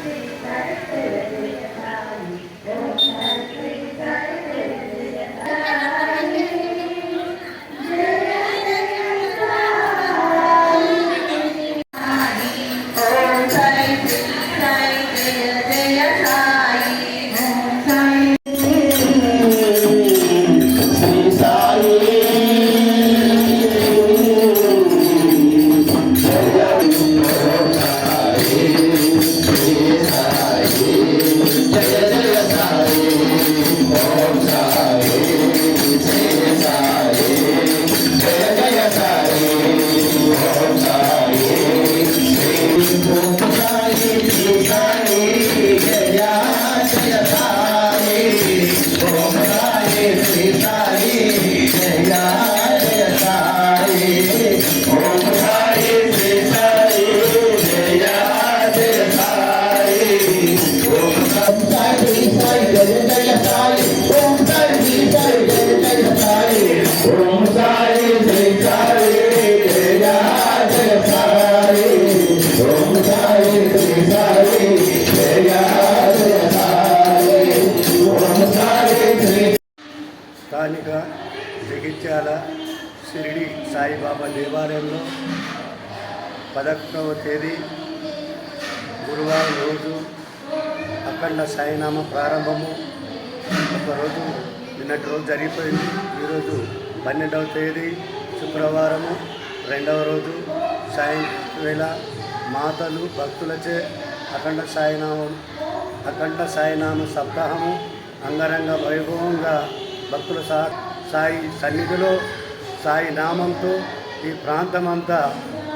Thank you. Jagtial Shirdi Saibaba దేవాలయంలో పదకొండవ తేదీ గురువారం రోజు అఖండ సాయినామ ప్రారంభము. ఒకరోజు నిన్నటి రోజు జరిగిపోయింది. ఈరోజు పన్నెండవ తేదీ శుక్రవారము. రెండవ రోజు సాయం వేళ మాతలు భక్తులచే అఖండ సాయినామం అఖండ సాయినామ సప్తాహము. అంగరంగ వైభవంగా భక్తుల సా సాయి సన్నిధిలో సాయి నామంతో ఈ ప్రాంతమంతా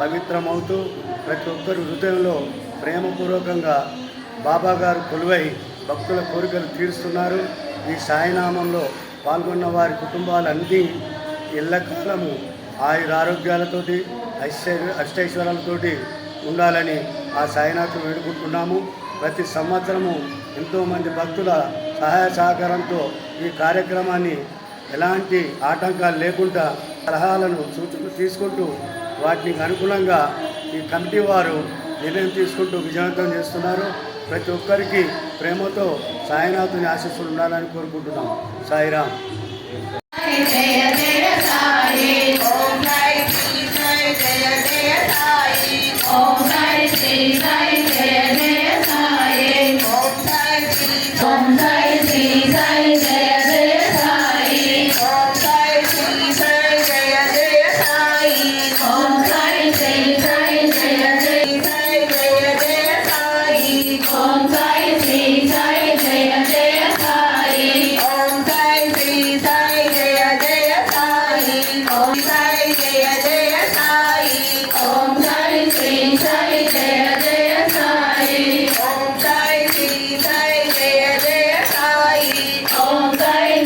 పవిత్రమవుతూ ప్రతి ఒక్కరు హృదయంలో ప్రేమపూర్వకంగా బాబాగారు కొలువై భక్తుల కోరికలు తీరుస్తున్నారు. ఈ సాయినామంలో పాల్గొన్న వారి కుటుంబాలన్నీ ఎల్లకాలము ఆయురారోగ్యాలతోటి ఐశ్వర్య అష్టైశ్వరాలతోటి ఉండాలని ఆ సాయినాథం వేడుకుంటున్నాము. ప్రతి సంవత్సరము ఎంతోమంది భక్తుల సహాయ సహకారంతో ఈ కార్యక్రమాన్ని ఎలాంటి ఆటంకాలు లేకుండా సలహాలను సూచనలు తీసుకుంటూ వాటికి అనుకూలంగా ఈ కమిటీ వారు నిర్ణయం తీసుకుంటూ విజయవంతం చేస్తున్నారు. ప్రతి ఒక్కరికి ప్రేమతో సాయినాథుని ఆశీస్సులు ఉండాలని కోరుకుంటున్నాం. సాయిరామ్.